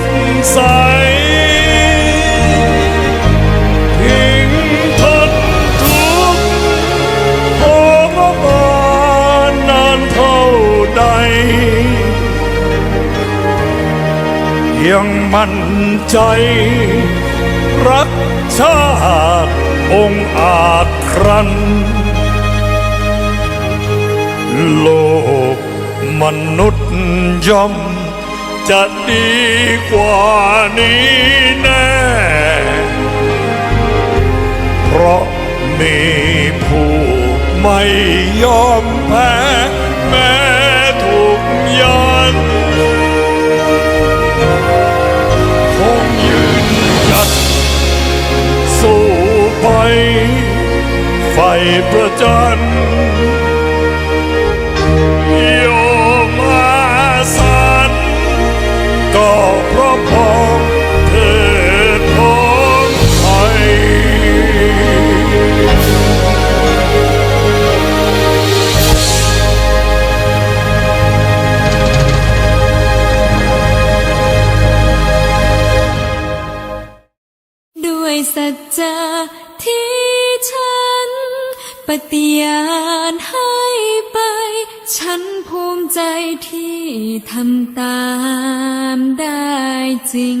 ดใสทิ้งทนทุกข์ทรมานนานเท่าใด ยังมั่นใจรักชาติองอาจครัน โลกมนุษย์ย่อม จะดีกว่านี้แน่ เพราะมีผู้ไม่ยอมแพ้แม้ถูกยันคงยืนหยัดสู้ไปไฟประจัน ทำตามได้จริง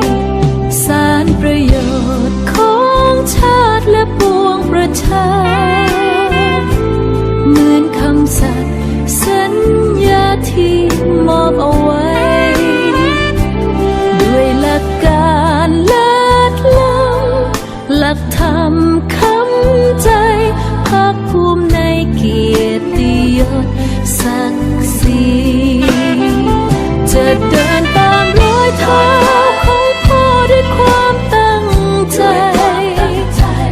ศักดิ์ศรีจะเดินตามรอยเท้าของพ่อด้วยความตั้งใจ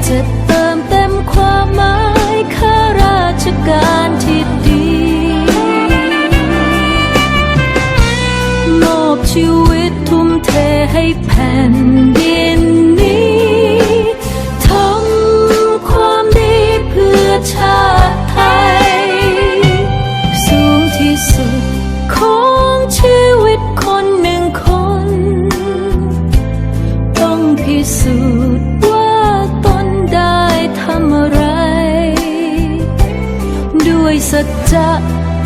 จะเติมเต็มความหมายข้าราชการที่ดี มอบชีวิตทุ่มเทให้แผ่นดิน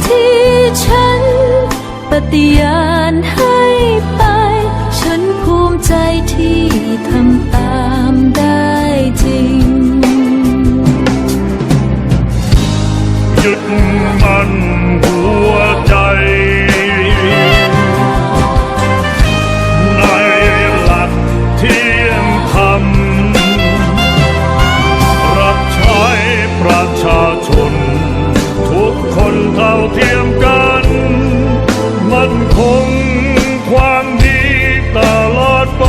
ที่ฉันปฏิญาณให้ไป ฉันภูมิใจที่ทำตามได้จริงยุดมั่นหัวใจในหลักเที่ยงธรรมรับใช้ประชาชน เทียมกัน มันคงความดีตลอดไป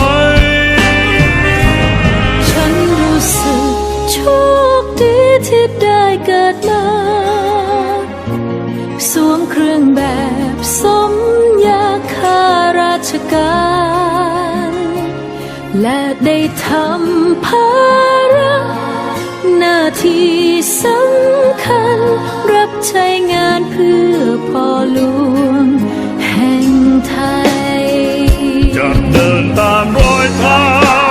ฉันรู้สึกโชคดีที่ได้เกิดมา สวมเครื่องแบบสมยาคาราชการ และได้ทำภาราที่สำคัญ รับใช้งานเพื่อพ่อหลวง แห่งไทย จะเดินตามรอยเท้า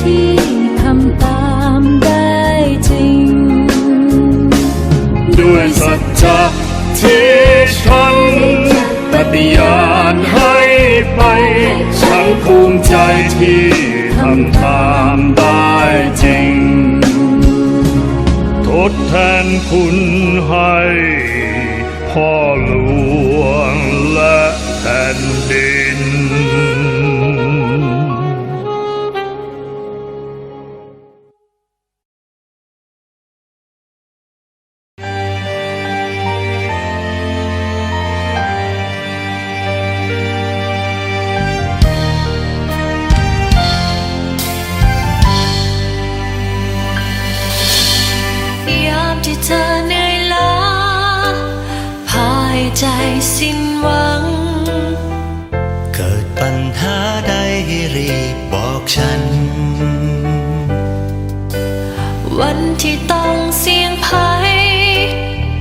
ทด้วยสัจจะที่ฉันปฏิญาณให้ไป ฉันภูมิใจที่ทำตามได้จริง ทดแทนคุณให้ ใจสิ้นหวัง เกิดปัญหาใดรีบบอกฉัน วันที่ต้องเสี่ยงภัย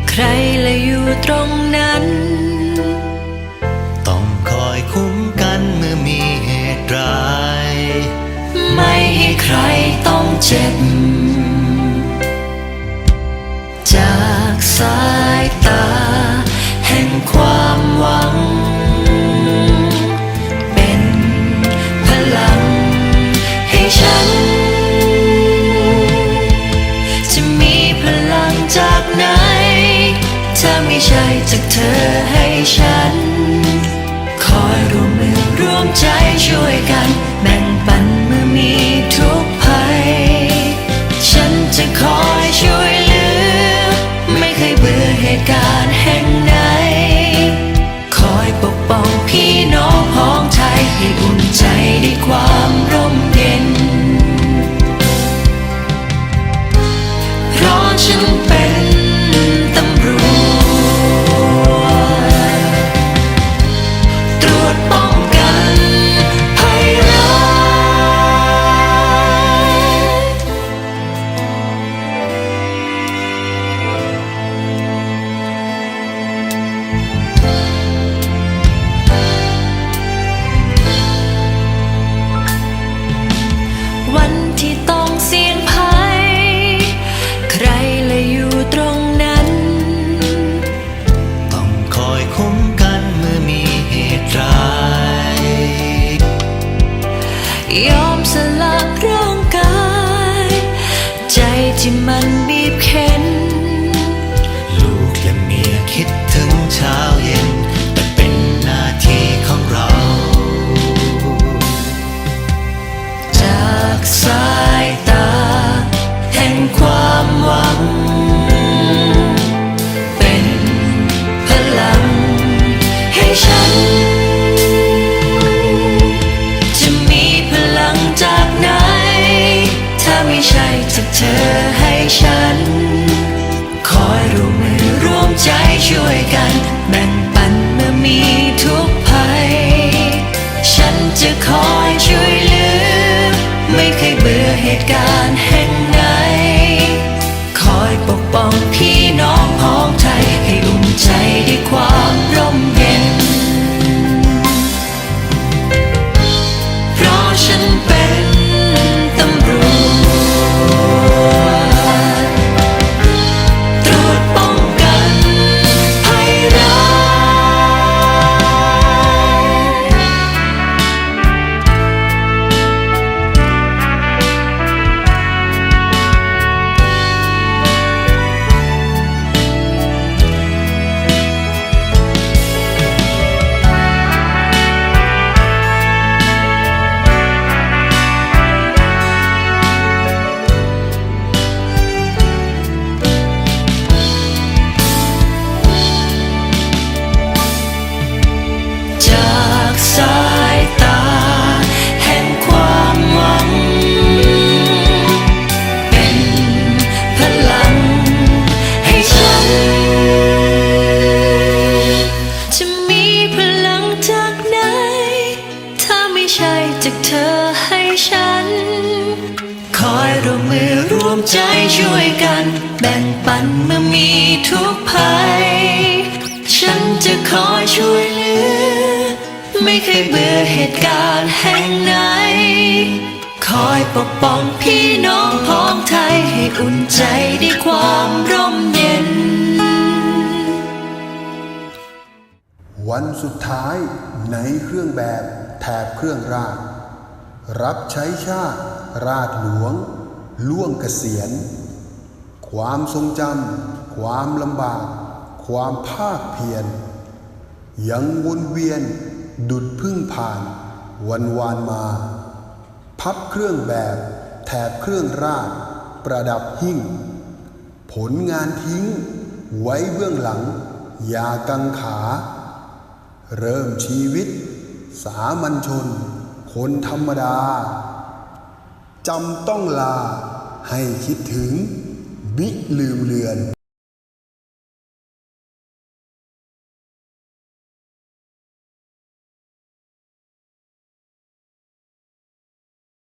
ใครละอยู่ตรงนั้น ต้องคอยคุ้มกันเมื่อมีเหตุร้าย ไม่ให้ใครต้องเจ็บ จากสายตา took turns ใจช่วยกัน แบ่งปันเมื่อมีทุกภัย ฉันจะขอ ไม่เคยเบื่อเหตุการณ์แห่งไหน คอยปกป้องพี่น้องพ้องไทยให้อุ่นใจด้วยความร่มเย็น วันสุดท้ายในเครื่องแบบแถบเครื่องราช รับใช้ชาติ ราชหลวง ล่วงเกษียณ ความทรงจำความลำบาก ความภาคเพียรยังวนเวียน ดุดพึ่งผ่าน วันวานมา พับเครื่องแบบ แถบเครื่องราช ประดับหิ้งผลงานทิ้ง ไว้เบื้องหลัง ยากังขา เริ่มชีวิต สามัญชน คนธรรมดาจำต้องลาให้คิดถึง บิลืมเลือน